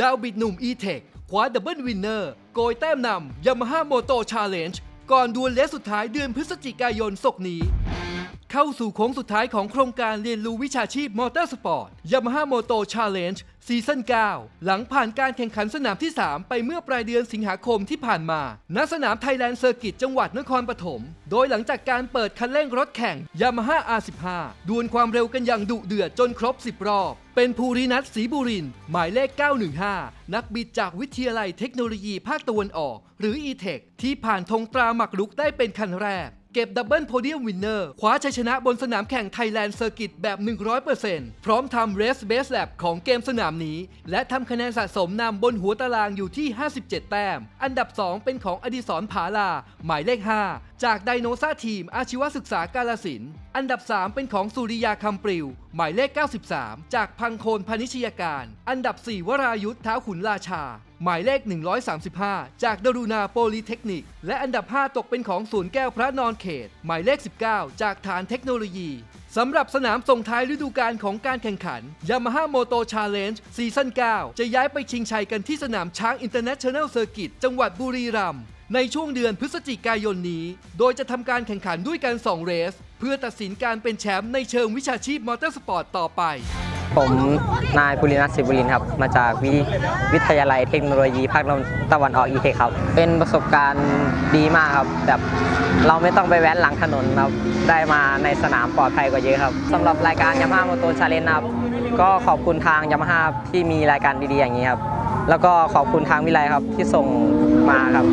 ดาวบิดหนุ่ม e-tech คว้าดับเบิลวินเนอร์โกยแต้มนำยามาฮ่าโมโตชาเลนจ์ก่อนดวลเลสสุดท้ายเดือนพฤศจิกายนศกนี้ เข้าสู่โค้งสุดท้ายของโครงการเรียนรู้วิชาชีพมอเตอร์สปอร์ตยามาฮ่าโมโตชาเลนจ์ ซีซั่น9 หลังผ่านการแข่งขันสนามที่ 3 ไปเมื่อปลายเดือนสิงหาคมที่ผ่านมา ณ สนามไทยแลนด์เซอร์กิตจังหวัดนครปฐม โดยหลังจากการเปิดคันเร่งรถแข่งยามาฮ่า R15 ดวลความเร็วกันอย่างดุเดือดจนครบ 10 รอบ เป็นภูรินัทศรีบุริน หมายเลข 915 นักบิดจากวิทยาลัยเทคโนโลยีภาคตะวันออก หรือ e-tech ที่ผ่านธงตราหมักลุกได้เป็นคันแรก เก็บดับเบิลโพเดียมวินเนอร์คว้าชัยชนะบนสนามแข่งไทยแลนด์เซอร์กิตแบบ 100%พร้อมทำเรสเบสแลบของเกมสนามนี้ และทำคะแนนสะสมนำบนหัวตารางอยู่ที่ 57 แต้ม อันดับ 2 เป็นของอดิศรผาลา หมายเลข 5 จากไดโนซ่าทีมอาชีวศึกษากาลสิน อันดับ 3 เป็นของสุริยาคำปลิว หมายเลข 93 จากพังโคนพานิชยการ อันดับ 4 วรายุทธเท้าขุนราชา หมายเลข 135 จากดารุณาโปลิเทคนิค และอันดับ 5 ตกเป็นของศูนย์แก้วพระนอนเขต หมายเลข 19 จากฐานเทคโนโลยีสำหรับสนามส่งท้ายฤดูกาลของการแข่งขัน Yamaha Moto Challenge ซีซั่น9 จะย้ายไปชิงชัยกันที่สนามช้าง International Circuit จังหวัดบุรีรัมย์ในช่วงเดือนพฤศจิกายนนี้ โดยจะทำการแข่งขันด้วยกัน 2 เรส เพื่อตัดสินการเป็นแชมป์ในเชิงวิชาชีพมอเตอร์สปอร์ตต่อไป ผมนายปุรินัทศิบุรินทร์ครับ มาจากวิวิทยาลัยเทคโนโลยีภาคตะวันออกอีเทคครับ เป็นประสบการณ์ดีมากครับ แบบเราไม่ต้องไปแว้นหลังถนนครับ ได้มาในสนามปลอดภัยกว่าเยอะครับสำหรับรายการยามาฮ่าโมโตชาเลนครับ ก็ขอบคุณทางยามาฮ่าที่มีรายการดีๆอย่างนี้ครับ แล้วก็ขอบคุณทางวิไลครับที่ส่งมาครับ